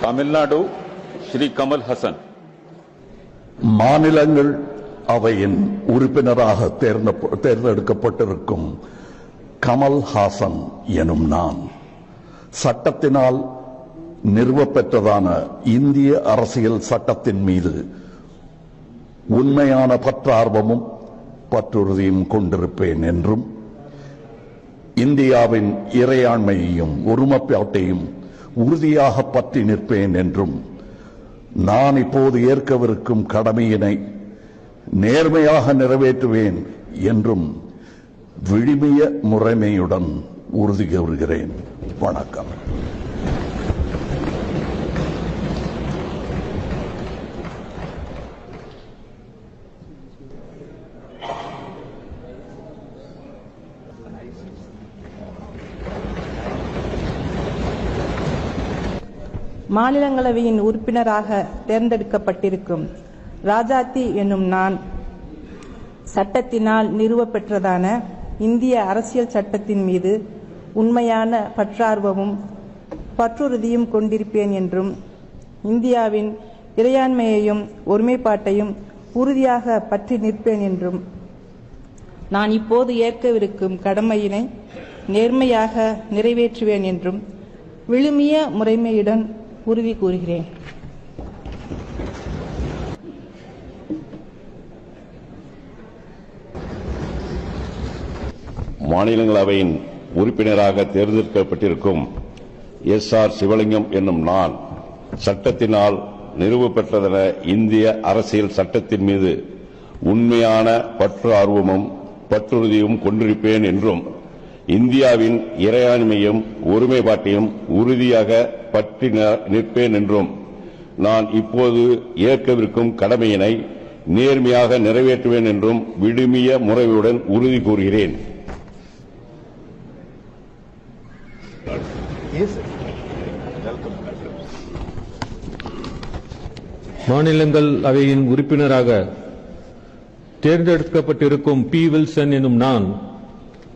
தமிழ்நாடு ஸ்ரீ கமல் ஹசன். மாநிலங்கள் அவையின் உறுப்பினராக தேர்ந்தெடுக்கப்பட்டிருக்கும் கமல் ஹாசன் எனும் நான் சட்டத்தினால் நிறுவப்பெற்றதான இந்திய அரசியல் சட்டத்தின் மீது உண்மையான பற்றார்வமும் பற்றுறுதியும் கொண்டிருப்பேன் என்றும் இந்தியாவின் இறையாண்மையையும் ஒருமைப்பாட்டையும் உறுதியாக பற்றி நிற்பேன் என்றும் நான் இப்போது ஏற்கவிருக்கும் கடமையினை நேர்மையாக நிறைவேற்றுவேன் என்றும் விழிமைய முறைமையுடன் உறுதி கூறுகிறேன். வணக்கம். மாநிலங்களவையின் உறுப்பினராக தேர்ந்தெடுக்கப்பட்டிருக்கும் ராஜாத்தி என்னும் நான் சட்டத்தினால் நிறுவப்பெற்றதான இந்திய அரசியல் சட்டத்தின் மீது உண்மையான பற்றார்வமும் பற்றுறுதியும் கொண்டிருப்பேன் என்றும் இந்தியாவின் இறையாண்மையையும் ஒருமைப்பாட்டையும் உறுதியாக பற்றி நிற்பேன் என்றும் நான் இப்போது ஏற்கவிருக்கும் கடமையினை நேர்மையாக நிறைவேற்றுவேன் என்றும் விழுமிய முறைமையுடன் உருவி கூறுகிறேன். மாநிலங்களவையின் உறுப்பினராக தேர்ந்தெடுக்கப்பட்டிருக்கும் எஸ் ஆர் சிவலிங்கம் என்னும் நான் சட்டத்தினால் நிறுவப்பெற்றதென இந்திய அரசியல் சட்டத்தின் மீது உண்மையான பற்று ஆர்வமும் பற்றுறுதியும் கொண்டிருப்பேன் என்றும் இந்தியாவின் இறையாண்மையும் ஒருமைப்பாட்டையும் உறுதியாக பற்றி நிற்பேன் என்றும் நான் இப்போது ஏற்கவிருக்கும் கடமையினை நேர்மையாக நிறைவேற்றுவேன் என்றும் விடுமிய முறையுடன் உறுதி கூறுகிறேன். மாநிலங்கள் அவையின் உறுப்பினராக தேர்ந்தெடுக்கப்பட்டிருக்கும் பி. வில்சன் எனும் நான்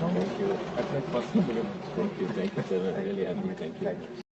Thank you. At that possible. Thank you. Thank you, sir. I'm really happy. Thank you.